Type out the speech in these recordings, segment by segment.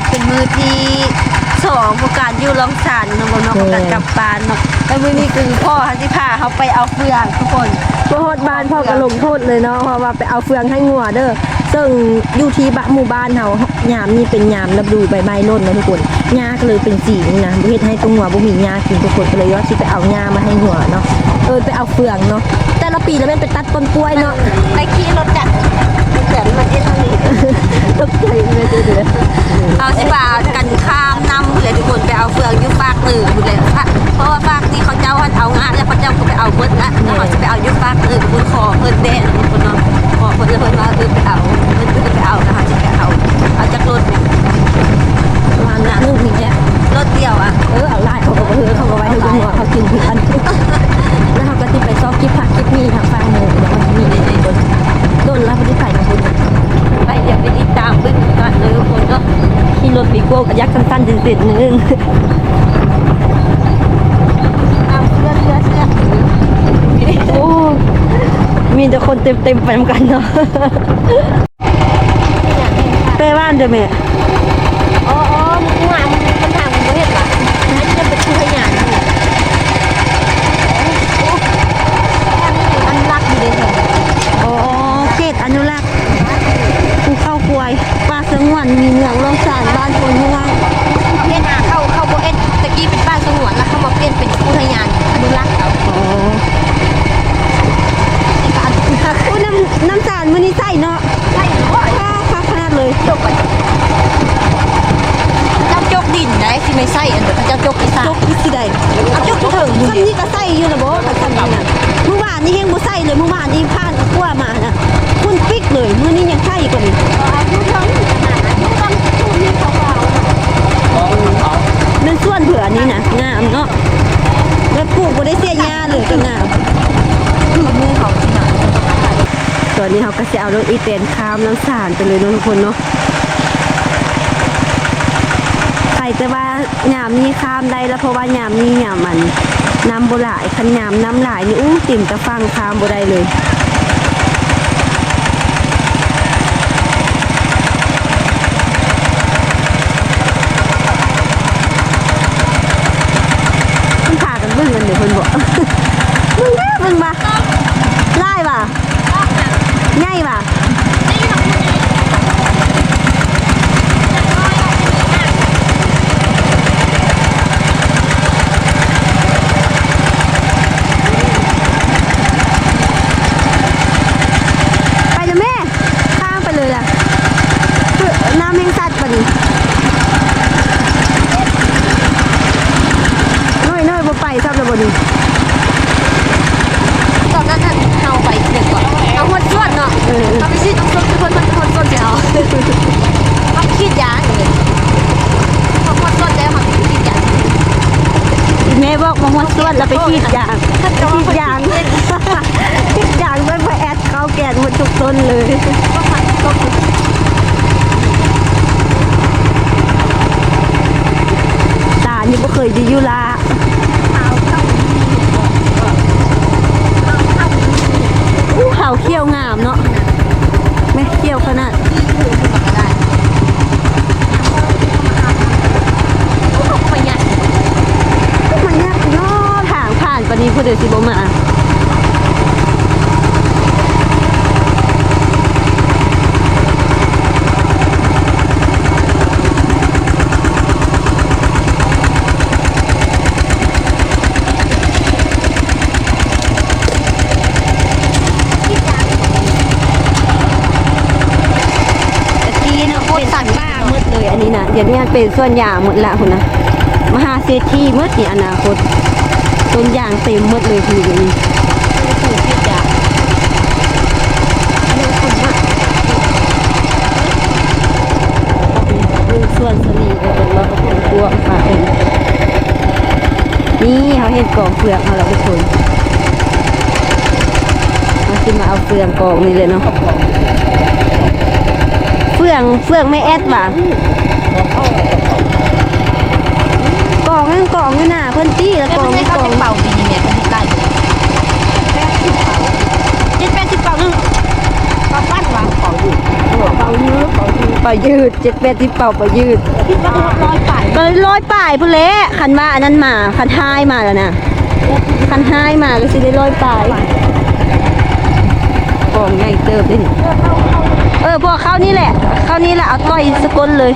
กับเป็นมือที่สองของการอยู่ลองสานเนาะบ่เนาะของการกลับบ้านเนาะแล้วมื้อนี้คือพ่อเขาสิพาเขาไปเอาเฟืองทุกคนบ่ฮอดบ้านพ่อก็ลงโทษเลยเนาะเพราะว่าไปเอาเฟืองให้งัวเด้อซึ่งอยู่ที่บะหมู่บ้านเฮายามนี่เป็นยามฤดูใบไม้ร่นนะทุกคนหญ้าก็เลยเป็นสีนี่นะบ่เฮ็ดให้ตัวงัวบ่มีหญ้ากินทุกคนก็เลยว่าสิไปเอาหญ้ามาให้งัวเนาะเออไปเอาเฟืองเนาะแต่ละปีแล้วแม่นไปตัดต้นกล้วยเนาะไปขี่รถจักรเดี๋ยวมาเอ็นทางนี้ตกใจ เอาสิบ่ากันข้ามนำเลยทุกคนไปเอาเฟืองอยู่ปากตื่นอยู่เลยเพราะว่าปากนี่เขาเจ้าเอางานแล้วเขาเจ้า โอ้มีแต่คนเต็มๆไปเหมือนกันเนาะไปบ้านเด้อแม่ อ๋ออ๋อมึงว่ามันมันทางมันบ่เฮ็ดว่ะนั่นจะเป็นชื่อหยังอันรักอยู่เลยเถอะ โอ้เขตอนุรักษ์ภูเข้าควยป่าสงวนมีเมืองร่องสานบ้านคนม่วง เปลี่ยนอะเข้าเข้าบ่เอ็ดตะกี้เป็นบ้านสงวนแล้วเข้ามาเปลี่ยนเป็นอุทยานอนุรักษ์เอา อ๋ออู้น้ำน้ำสารมื้อนี้ใส่เนาะ ใช่โอ้ย ข้าวขนาดเลย จกไปเจ้าจกดินได้สิไม่ใส่อันเดี๋ยวเขาเจ้าจกไปซะ จกพิสิได้ เอาจกที่ถึง ซ้ำนี่ก็ใส่อยู่นะบ่กับซ้ำนี่น่ะเมื่อวานนี่เฮงบ่ใส่เลยเมื่อวานนี่ผ่านกลัวมาน่ะคุณปิ๊กเลยมื้อนี้ยังใส่กว่านี้ เอาอยู่ถึงขนาดนั้นอยู่ต้องชูนี่เขาเอา เป็นส่วนเผื่อนี่นะงามเนาะแล้วปลูกบ่ได้เสียหญ้าเลยก็งาม คือมือเขาที่ไหน ตอนนี้เขาก็ จะเอารถอีเตนข้ามน้ำสารไปเลยเนาะทุกคนเนาะใครจะว่าหยามนี้ข้ามได้แล้วเพราะว่าหยามนี้ยามมันน้ำโบหลายคันยามน้ำหลายนี่อู้ติ่มตะฟังข้ามบ่ได้เลยมันพากันเบึ้งกันเดี๋ยวเพิ่นบอกมึงแม่มึงมาไล่ป่ะง่ายป่ะไปเลยแม่ ข้ามไปเลยล่ะคือน้ำแห้งสัตว์ป่ะนี่น้อยน้อยๆบ่ไปซับแล้วบ่นี่ ตอนนั้นท่านเอาไปเด็กก่อนเอาหัวส่วนเนาะเอาไปสิต้องส่วนทุกคนมันหัวส่วนจะเอาเอาขีดยาเลยเอาหัวส่วนแล้วมันขีดยา แม่บอกมาหัวสวดแล้วไปขีดยางขีดยางขีดยางด้วยพอแอดเข้าแกนหมดทุก ต้นเลยก็มันก็คือตานี่บ่เคยไดีอยู่ละเอาเข้าอู้เห่าเขี้ยวงามเนาะแม่เขี้ยวขนาดก็ได้เอาไปเนี่ยมันยากเนาะทางผ่านปานนี้ผู้เดียวสิบ่มาตะกี้เนาะเป็นสันป่าหมด เลยอันนี้เดี๋ยวนี้เป็นส่วนยางหมดละคุณนะมหาเศรษฐีหมดนี่อนาคตต้นยางเต็มหมดเลยคืออย่างนี้ถูกขีดยาเรื่องคนมากดูส่วนสนีก็เป็นเราก็เป็นตัวค่ะเองนี่เขาเห็นกองเฟืองเขาแล้วทุกคนมาขึ้นมาเอาเฟืองกองนี่เลยเนาะเฟืองเฟืองไม่แอดว่ะ กล่องนั่นกล่องอยู่หน้าเพิ่นตี้แล้วแล้วกองม่นี่เขากองเป่าปีเนี่ยเป็นไล่แปดสิบเป่าเจ็ดแปดสิบเป่านึ่งเป่าปั้นวะเป่าอยู่เป่ายื้อเป่ายื้อไปายืดเจ็ดแปดที่เป่าเป่ายืดคิดว่าร้อยป่ายก็ร้อยป่ายพุ่นเละคันว่าอันนั้นมาคันท้ายมาแล้วนะคันท้ายมาก็สิได้ร้อยป่ายกล่องใหญ่เติบด้นี่เออพวกเข้านี่แหละเข้านี่แหละเอาต่อยสกลเลย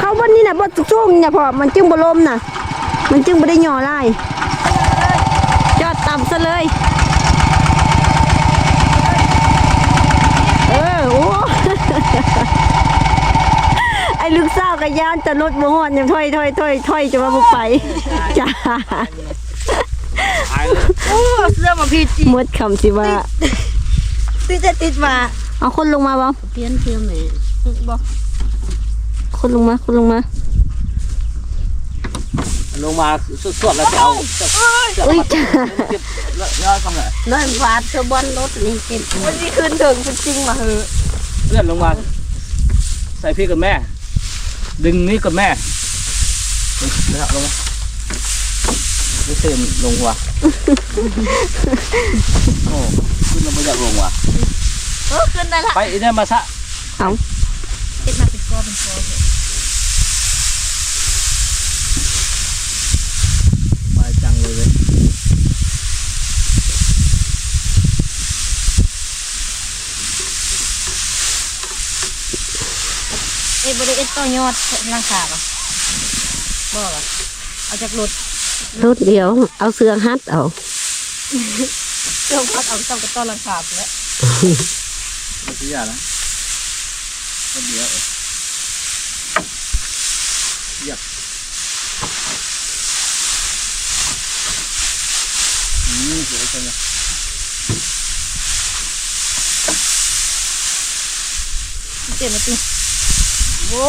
เขาบนนี่นะบน ช่วงนี่นะพอมันจึงบลมนะมันจึงไม่ได้หย่อไล่จอดต่ำซะเลย เออโอ้ไอ้ลูกสาวกับยานจะรถบ่ฮอดยังถอยถอยถอยถอยจะมาบุกไปจ้าโอ้เสื้อมาผิดหมดคำสิว่าติดจะติดมาเอาคนลงมาบ้างเปลี่ยนเสื้อแม่บอกคนลงมาคนลงมา ลงมาสวดๆแล้วจะเอาจะอุ้ยจ้าเก็บยอดฟังเลยน้อยฟาดเสื้อบอลรถนี่เก็บมันนี่คืนถึงเป็นจริงมาเหอะเลื่อนลงมา ใส่พี่กับแม่ ดึงนี้กับแม่นะครับลงมาไม่เสื่อมลงว่ะโอ้ขึ้นเราไม่อยากลงว่ะเออคืนได้ละไปอีเนี่ยมาซะเอาติดมาเป็นกอเป็นกอไปจังเลยเว้ย เอ้บริเอ ตต่อยอดร่างขาป่ะบอกอะเอาจากรถรถเดียว เอาเสื้อฮัดเอาเครื่องพัดเอาต้องกระต้อนร่างขาไปแล้วไม่ใช่ยานะคนเดียวเออเหยียบอืมสวยจังเลยเจ็บมาตี โอ้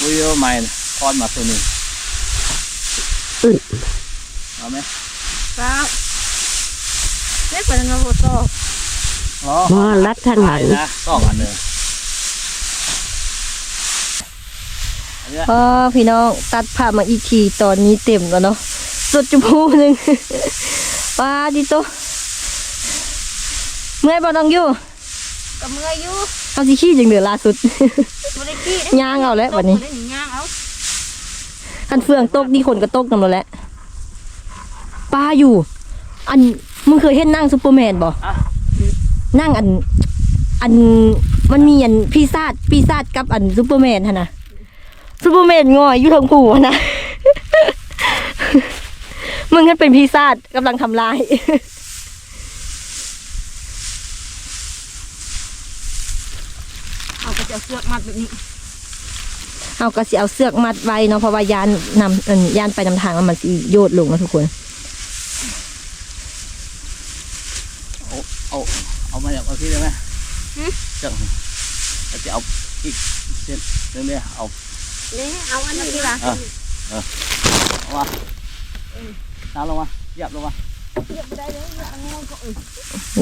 บุยใหม่นะทอดมาตัวหนึ่งเอาไหมครับเล็กกว่านั้นมาโฟโต้ มอรัดทางหลังนะสองอันเลยอันเนี้ยพอพี่น้องตัดภาพมาอีกทีตอนนี้เต็มแล้วเนาะสุดจุพูหนึ่งป้าดิโตเมื่อยบ่ต้องอยู่กับเมื่อยอยู่เขาสิขี้จังเดือล่าสุดบริกี้ย่างเอาแล้วบัดนี้ย่างเอาคันเฟืองตกนี่คนก็ตกนำแล้วแหละป้าอยู่ อันมึงเคยเห็นนั่งซูเปอร์แมนบ่อะ นั่งอัน อันมันมีอันพีซาดพีซาดกับอันซูเปอร์แมนฮะนะซูเปอร์แมนงอยอยู่ทางผูอะนะมึงกันเป็นพีซาดกำลังทำลายเอาไปจะเสือกมัดแบบนี้เอาก็สิเอาเสือกมัดไว้เนาะเพราะว่ายานนำเอิ่นยานไปนำทางแล้วมันสิโยดลงนะทุกคน เอาเอาเอามาจากเอาที่ได้ไหม จังเราจะเอาอีกเส้นเรื่องเนี้ยเอานี่เอาอันนี้ดีกว่าเอามาน้ำลงมาเหยียบลงมา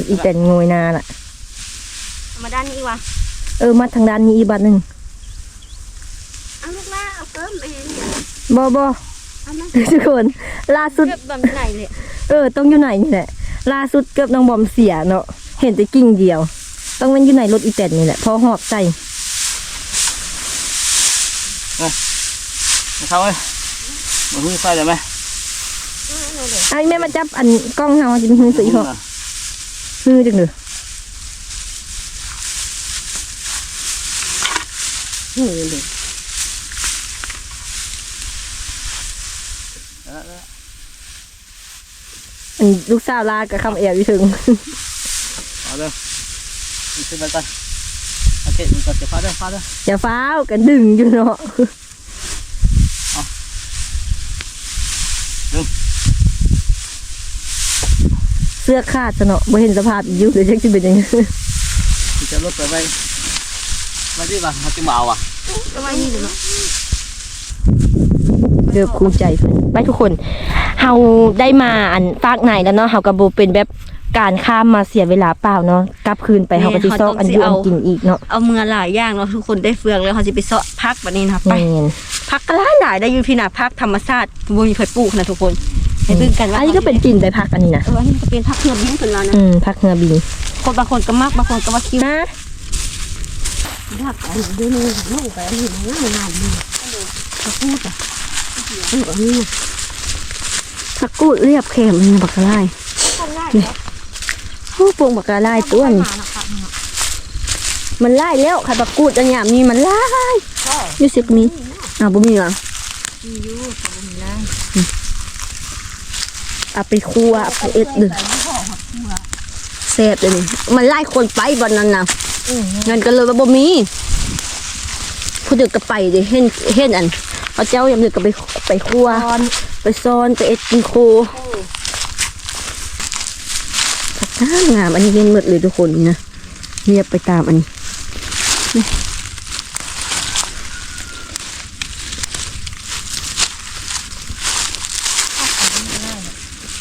อีแต่นงยนาล่ะเอามาด้านนี้ดีกว่าเออมัดทางด้านนี้อีกบัดหนึ่งเอาลูกล่าเอาเพิ่มไปเห็นเนี่ยบอบอเอามาทุกคนล่าสุดเก็บแบบไหนเลยเออต้องอยู่ไหนนี่แหละล่าสุดเกือบน้องบอมเสียเนาะเห็นแต่กิ่งเดียว ต้องมันอยู่ไหนรถอีแตนนี่แหละพอหอบใส่มาเข้าเลยมาหุ้ยไฟเลยไหมไอ้แม่มาจับอันกล้องเฮาจะมีมือสีพอมือจังเลยอันลูกสาวลากับคำแอบอยู่ถึงเอาเด้อมัน ขึ้นไปก่อนโอเคมันก็จะฟาดเด้อฟาดเด้ออย่าฟ้าวกันดึงอยู่เนาะเสื้อขาดซะเนาะบ่เห็นสภาพอีกอยู่เลยจักสิเป็นยังไงที่จะลดไปไปมาที่บ้านมาที่มาเอาอะก็มานี่เลยเนาะเดี๋ยวลิบคู่ใจเพิ่นไปทุกคนเฮาได้มาอันฝากไหนแล้วเนาะเฮาก็บ่เป็นแบบ การข้ามมาเสียเวลาเปล่าเนาะกลับคืนไปเฮาก็สิซอกอันอยู่อันกินอีกเนาะเอาเมือหลายอย่างเนาะทุกคนได้เฟืองแล้วเขาจะไปเสาะพักแบบนี้นะครับไปแม่นพักก็หลายหลายได้อยู่พี่นาพักธรรมชาติบ่มีไฟปลูกนะทุกคนให้เพิ่งกันว่าอันนี้ก็เป็นกลิ่นใบพักอันนี้นะเอออันนี้ก็เป็นพักเพื่อบินคนเรานะอืมพักเงือบินคนบางคนก็มักบางคนก็ว่าคิวนะพักอันนี้ดูนี่ลงไปอันนี้ง่ายง่ายนี่พักพูดอะเอออันนี้ผักกูดเรียบแคมมันบักกะไล่นี่โอ้ ปรุงบักกะไลต้วนมันไล่แล้วค่ะบักกูดอันเนี้ยมีมันไล่ยู่สิบมีอ่าวบ่มีเหรอเอาไปคั่วเอาไปเอ็ดดึงแซ่บเลยนี่มันไล่คนไปบนนั้นนะงั้นก็เลยว่าบ่มีผู้เดือกก็ไปดิเห็นเห็นอันเอาเจ้ายามเดือกก็ไปไปคั่วไปซ่อนไปเอ็ดกินโค งามงามอันนี้เย็นหมดเลยทุกคนนี่นะเงียบไปตามอันนี้นี่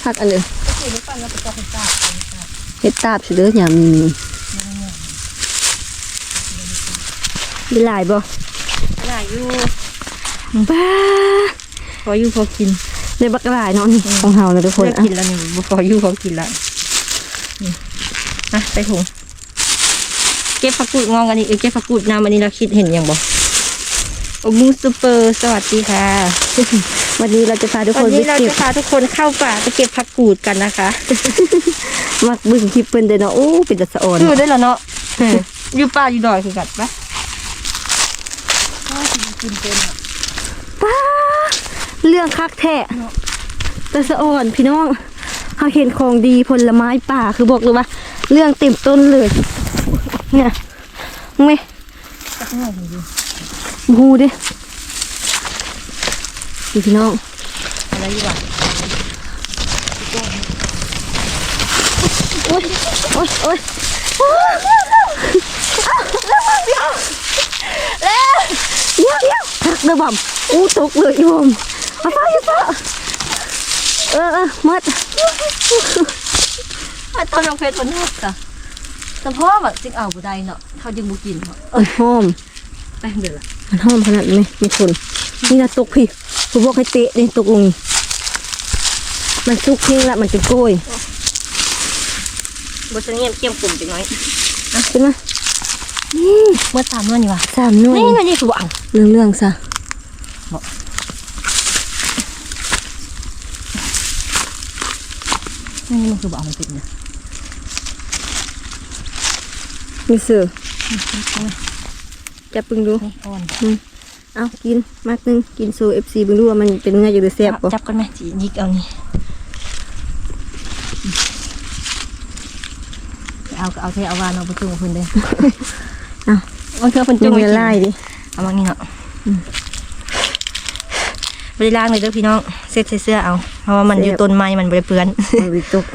พักอันเลยเฮ็ดตาบสิเด้ออย่ามีมีหลายบ่หลายอยู่บ้าพออยู่พอกินในบักหลายเนาะนี่ของเฮานะทุกคนเลิกอะกินแล้วนี่บ่พออยู่พอกินแล้ว นี่อะใส่ถุงเก็บผักกูดงองกันนี่เออเก็บผักกูดน้ำอันนี้เราคิดเห็นยังบ่โอ้มูซูเปอร์สวัสดีค่ะ วันนี้เราจะพาทุกควันนนี้ไปเราเก็บจะพาทุกคนเข้าป่าไปเก็บผักกูดกันนะคะมักบึ้งคลิปเพิ่นเด้อเนาะโอ้เป็นตะสะออนอยู่ได้แล้วเนาะอยู่ป่าอยู่ดอยคือกันปะป้าเรื่องคักแท้ตะสะออนพี่น้อง เฮาเห็นของดีผลไม้ป่าคือบอกเลยว่า เรื่องเต็มต้นเลย เนี่ยมึงไหมบูด้นี่พี่น้องอะไรอยู่บ้างโอ๊ยโอ๊ยโอ๊ยโอ๊ยแล้วเดี๋ยวเดี๋ยวพักเด้อบอมอู้ตกเลยอีบอมเอาฟ้าเอาฟ้า เออเออหมดต้นน้องเพชรมันหักจ้ะแต่พ่อแบบจิงเอาบุได้เนาะเขาจึงบุกินเนาะมันหอมไปเดือดมันหอมขนาดนี้มีคนนี่นะตกพี่ผมบอกให้เตะนี่ตกลงนี่มันสุกเพียงละมันจะโกยบุษเงียบเกี่ยมกลุ่มจังน้อยอะขึ้นมาเมื่อตามนั่นนี่วะสามนวยนี่มันนี่คือเอาเรื่องเรื่องซะ นี่มันคือเอามันติดเนี่ยมีเสือจะปึงดูนี่อ่อนเอากินมากนึงกินโซเอฟซีบึงดูว่ามันเป็นไงอยู่หรือแซ่บปะจับกันไหมจียิกเอานี่เอาก็เอาเทเอาวานเอาไปจุ่มกับเพิ่นเด้เอามันคือเพิ่นจุ่จุ่มมละลายดิเอามางี้เนาะ บริล่างเลยเด้อพี่น้องเซ็ตใส่เสื้อเอา เพราะว่ามันอยู่ต้นไม้มันบริเปื้อนมันวิตก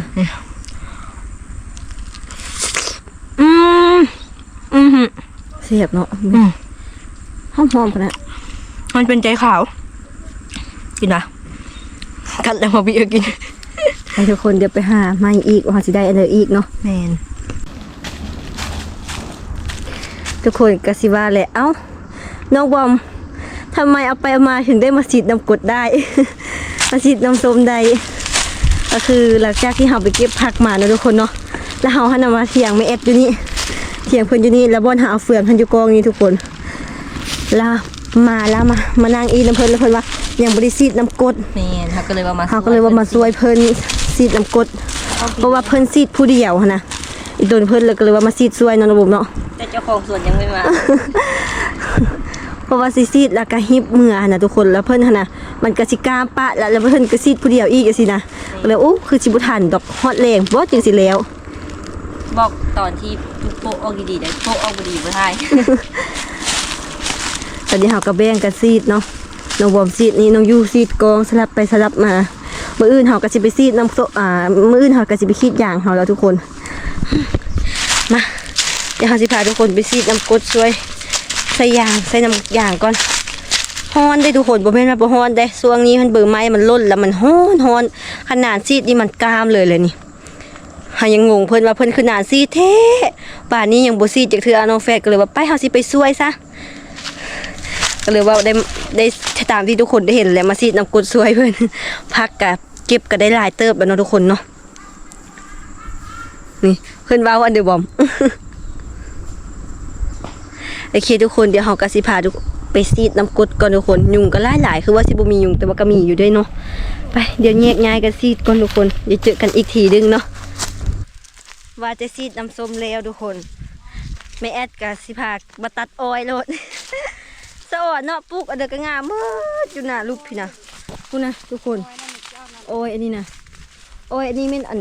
อืมอืมแซ่บเนาะอืมหอมหอมๆขนาดมันเป็นใจขาว กินนะกัดแล้วมาบีเอากินให้ทุกคนเดี๋ยวไปหาไม้อีกว่าสิได้อะไรอีกเนาะแมนทุกคนกสิว่าแหละเอ้าน้องบอม ทำไมเอาไปเอามาถึงได้มาฉีดน้ำกรดได้ มาฉีดน้ำส้มได้ ก็คือหลังจากที่เราไปเก็บผักมาเนาะทุกคนเนาะ แล้วเราหันมาเถียงไม่เอ็ดอยู่นี่เถียงเพิ่นอยู่นี่ แล้วบอนหาเอาเฟืองหันอยู่กองนี่ทุกคน แล้วมาแล้วมา มานั่งอีน้ำเพิ่นแล้วเพิ่นว่ายังบริสีดน้ำกรดแมนเขาก็เลยว่ามาเขาก็เลยว่ามาช่วยเพิ่นสีดน้ำกรดเพราะว่าเพิ่นสีดผู้เดียวหั้นนะอีโดนเพิ่นเลยก็เลยว่ามาสีดช่วยเนาะระบบเนาะ แต่เจ้าของสวนยังไม่มาเพ ราะว่าซีซีดแล้วก็ฮิบเมื่อหั่นนะทุกคนแล้วเพิ่นหั่นนะมันก็สิกล้ามปะแล้วแล้วเพิ่นก็ซีดผู้เดียวอีกจังซี่นะก็เลยโอ้คือสิบ่ทันดอกฮอดแรงบ่จังสิแล้วบอกตอนที่โปะออกดีๆได้โปะออกดีๆไม่ได้ตอนนี้เฮาก็แบ่งกันซีดเนาะน้องบอมซีดนี่น้องยูซีดกองสลับไปสลับมามื้ออื่นเฮาก็สิไปซีดน้ำโซอ่ามื้ออื่นเฮาก็สิไปคีดยางเฮาแล้วทุกคนมาเดี๋ยวเฮาสิพาทุกคนไปซีดน้ำกรดช่วย ใส่ยางใส่น้ำยางก่อนฮ้อนได้ทุกคนบ่แม่นว่าบ่ฮ้อนได้ช่วงนี้มันเบิ่งไม้มันล่นแล้วมันฮ้อนฮ้อนขนาดซีดนี่มันกามเลยเลยนี่หายังงงเพิ่นว่าเพิ่นคือหนาซีดแท้ป่านนี้ยังบ่ซีดจักเทื่อน้องแฟดก็เลยว่าไปเฮาสิไปช่วยซะก็เลยว่าได้ได้ตามที่ทุกคนได้เห็นแหล้วมาซีดน้ำกรดช่วยเพิ่นพักกะเก็บก็ได้หลายเติบแล้วเนาะทุกคนเนาะนี่เพิ่นว่าว่าอันเดอร์บอม โอเคทุกคนเดี๋ยวเราก็สิพาทุกไปซีดน้ำกดก่อนทุกคนยุงก็หลายหลายคือว่าสิบ่มียุงแต่ว่าก็มีอยู่ด้วยเนาะไปเดี๋ยวแยกย้ายกันซีดก่อนทุกคนเดี๋ยวเจอกันอีกทีนึงเนาะว่าจะซีดน้ำส้มแล้วทุกคนแม่แอดกับสิพามาตัดอ้อยโลดสะอดเนาะปลูกอันเดก็งามเมื่ออยู่น้าลูกพี่นะพูดนะทุกคนโอ้ยอันนี้นะโอ้ยอันนี้แม่นอัน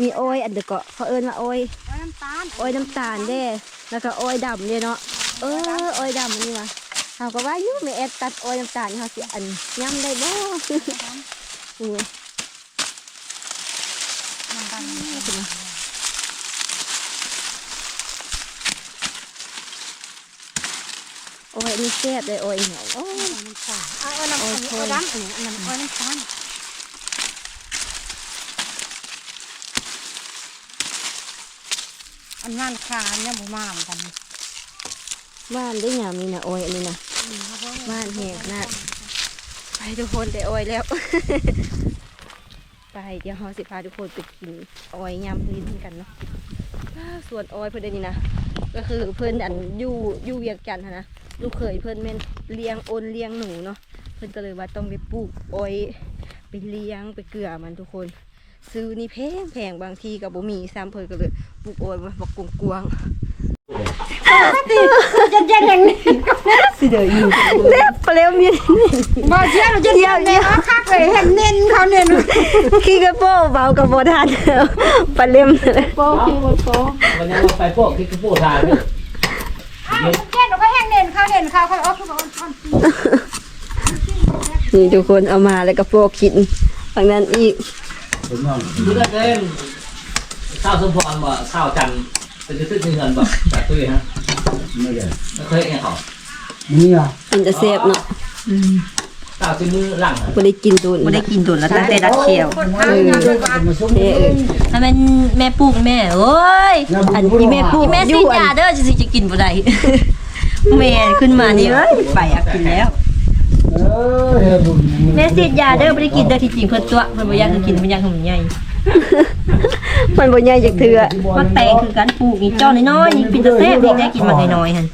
มีโอ้อยอันเดก็เขาเอิ้นว่าอ้อยน้ำตาลอ้อยน้ำตาลเด้แล้วก็โอ้อยดำเด้เนาะ เอออ้อยดำอันนี้วะเขาก็ว่าอยู่แม่แอดตัดอ้อยน้ำตาลนี่เขาสิอันย่ำได้บ่นี่โอ้ยอันนี่แซ่บเลยโอ้ยเหนียวโอ้ยเอาเอาน้ำเอาเอาน้ำอันนี้อันนั้นเอาน้ำตาลอันงานคาเนี่ยบ่มาเหมือนกัน บ้านได้ยามนี่นะโอ้ยอันนี้นะบ้านแหกนะไปทุกคนได้โอ้ยแล้ว ไปเดี๋ยวเราสิพาทุกคนไปกินอ้อยยำลิ้นกันเนาะอ้าวส่วนอ้อยเพื่อนอันนี้นะก็คือเพื่อนอันอยู่อยู่เวียงจันทน์หั้นนะลูกเคยเพื่อนแม่นเลี้ยงโอนเลี้ยงหนูเนาะเพื่อนก็เลยว่าต้องไปปลูกอ้อยไปเลี้ยงไปเกลือมันทุกคน ซื้อนี่แพงแพงบางทีกับบ่มีซ้ำเพิ่นก็เลยปลูกอ้อยมาบักกวาง ๆจะเย็นอย่างนี้สิเดี๋ยวอยู่เล็บเปรี้ยวมีบ่เชื่อเราจะเย็นเลยเอาคักเลยเห็นเน้นเขาเน้นขี้กระโปงเบากับโบทานปลาเล่มเลยโป๊กิดโป๊วันนี้เราไปพวกที่กระโปรงทานเนี่ยอ้าวเย็นเราก็แห้งเน้นเขาเน้นเขาเขาเอาเขาเอานี่ทุกคนเอามาแล้วก็โปกกินฝั่งนั้นอีกดูได้เองข้าวสมพรบ่ข้าวจันทร์เป็นจะขึ้นเงินบ่จากตุ้ยฮะ ไม่ได้ไม่เคยเองเขานี่อะมันจะเซฟเนาะข้าวที่มือหลังไม่ได้กินโดนไม่ได้กินตุนแล้วตั้งแต่รัดเขียวคนทางงานเลยว่ามาส่งเออถ้าแม่นแม่ปลูกแม่โอ้ยอันที่แม่ปลูกแม่อสิยู่ยาเด้อจะจะกินบ่ได้แม่ขึ้นมานี่เอ้ยไปอยากกินแล้วแม่สิยาเด้อบ่ได้กินเด้อที่จริงเพิ่นตัวเพิ่นบ่อยากกินเพิ่นอยากให้มันใหญ่ มันบ่ใหญ่จากเถื่อมันแปลงคือการปลูกนี่จ้อน้อยๆนี่เป็นตะแซ่บนี่ได้กินมาน้อยๆหั่น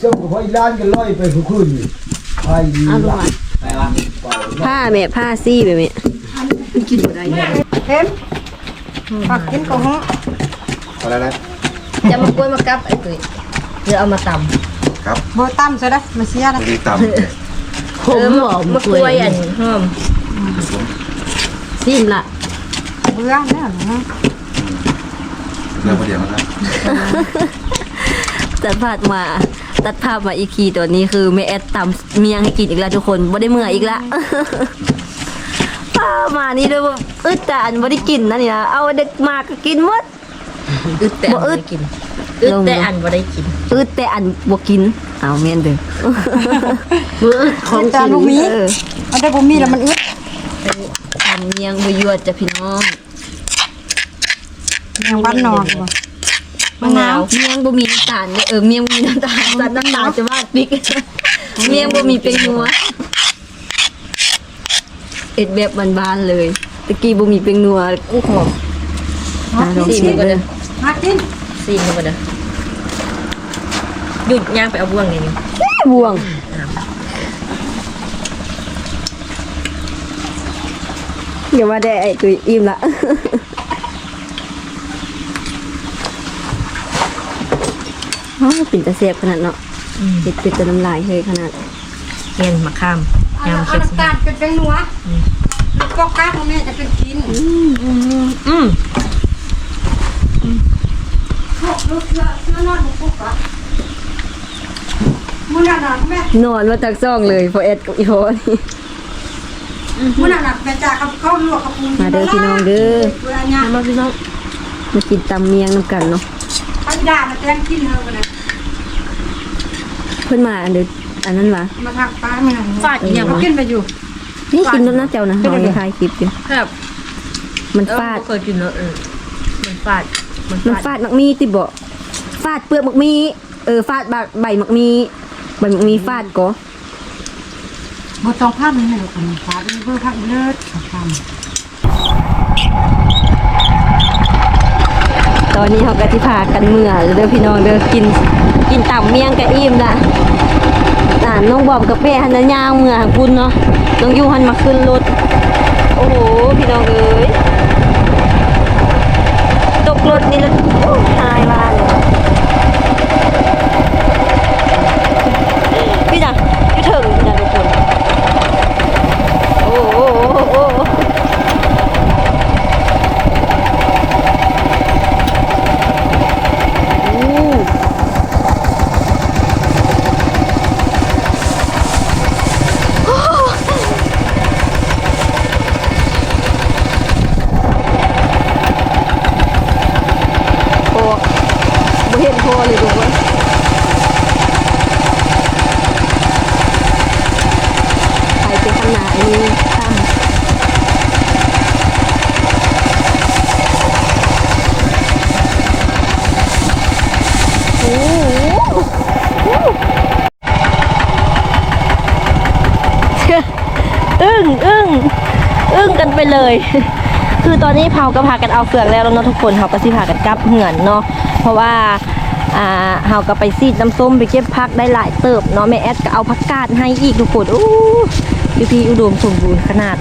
เจ้าของร้านกันร้อยไปผู้คืนนี่ไปดีเอาลงละมาไปว่าผ้าแม่ผ้าซี่ไปแม่เห็นปักกินก็ห้องอะไรนะจะมากล้วยมากับไอ้ตุ้ยหรือเอามาตำบ่ตั้มซะได้มาเสียได้ดีต่เออมามากล้วยอันหอมซิมละ เบื่อเนี่ยนะำเรื่องประเดี๋ยวมันนะตัดภาพมาตัดภาพมาอีกทีตัวนี้คือแม่แอดตำเมียงให้กินอีกแล้วทุกคนบ่ได้เมื่อยอีกละป้ามานี่เลยว่าอึดแต่อันบ่ได้กินนะนี่นะเอาเด็กมาก็กินหมดอึดแต่อันบ่ได้กินอึดแต่อันบ่ได้กินอึดแต่อันบ่กินเอาแม่นเด้อมืออึดของจานบ่มีเออมันได้บ่มีแล้วมันอึดทำเมียงบ่ยวดจ้ะพี่น้อง ยังบ้านนอกบ่มะนาวเมียงบ่มีน้ำตาลเด้อเออเมียงบ่มีน้ำตาลตัดน้ำตาลจะว่าปิกเมียงบ่มีเป็นนัวเอ็ดแบบบานๆเลยตะกี้บ่มีเป็นนัวอู้หอมอะลองซีชิมมก่อนเด้เด้ออมากินซีมก่อนเด้อหยุดย่างไปเอาบ่วงนี่นี่บ่วงเดี๋ยวว่าได้ไอ้ตุยอิ่มละ อ๋อปิ่นตะเสียบขนาดเนาะเผ็ดเป็ดตะน้ำลายเฮ้ยขนาดเทียนมะขามเอายามเอาเขียวน้ำตาลเป็นเป็นนัวลูกก็กากแม่จะเป็นกิน อืมพวกลูกเสือเสือนอนบ่ปุ๊กอะมื้อนั้นน่ะแม่นอนมาจากซ่องเลยพอเอ็ดกับอีโฮนี่มื้อนั้นน่ะแม่จ่ากับเขาลวกกับปูมาเด้อพี่น้องเด้อเวลาเนี่ยมาพี่น้องมากินตำเมียงน้ำกันเนาะไปด่ามาแตงกินเฮาบ่ได้ เพิ่นมาอันเด้ออันนั้นวะมาทางป้ามันฟาดอย่างเขากินไปอยู่ นี่กินรสนะเจ้านะเรายังถ่ายคลิปอยู่แบบมันเออฟาดเคยกินแล้วเออมันฟาดมันมันฟาดฟาดมักมีติบ่ฟาดเปลือกมักมีเออฟาดใบมักมีใบมักมีฟาดก็บทสองภาพนี้เนี่ยคนฟาดเพื่อภาคเลิศสองภาพตอนนี้เขาก็ที่พากันเมื่อเด้อพี่น้องเด้อกิน กินต่ำเมียงกะอิ่มละอ่าน้องบอมกับเป้หันนะย่างเมื่อหางปุ้นเนาะน้องยูหันมาขึ้นรถ โอ้โห พี่น้องเอ้ย ตกรถนี่ละโอ้ตายละพี่จ้ะพี่ถึงนะทุกคนโอ้โหโอ้โหโอ้โห โอ้บ่เห็นพอเลยดูว่าใครเป็นขนาดนี้ตั้มโอ้โหอึ้งอึ้งอึ้งกันไป เลย คือตอนนี้เผาก็พากันเอาเฟืองแล้วเนาะทุกคนเขาก็สิพากันกลับเหือนเนาะเพราะว่าอ่าเฮาก็ไปซีดน้ำส้มไปเก็บผักได้หลายเติบเนาะแม่แอดก็เอาผักกาดให้อีกทุกคนอู้ยูพีอุดมสมบูรณ์ขนาด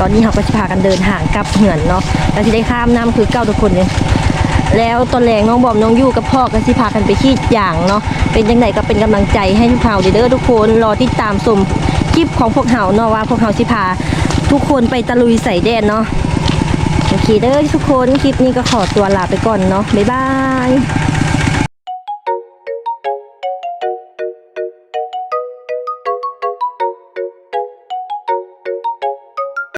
ตอนนี้เขาก็สิพากันเดินห่างกลับเหือนเนาะแล้วที่ได้ข้ามน้ำคือเก้าทุกคนเลยแล้วตอนแรงน้องบอมน้องยู่กับพ่อก็สิพากันไปขีดอย่างเนาะเป็นยังไงก็เป็นกำลังใจให้ทุกเฮาเด้อทุกคนรอติดตามชม คลิปของพวกเฮาเนาะว่าพวกเฮาสิพาทุกคนไปตะลุยใส่แดนเนาะโอเคเด้อทุกคนคลิปนี้ก็ขอตัวลาไปก่อนเนาะบ๊ายบาย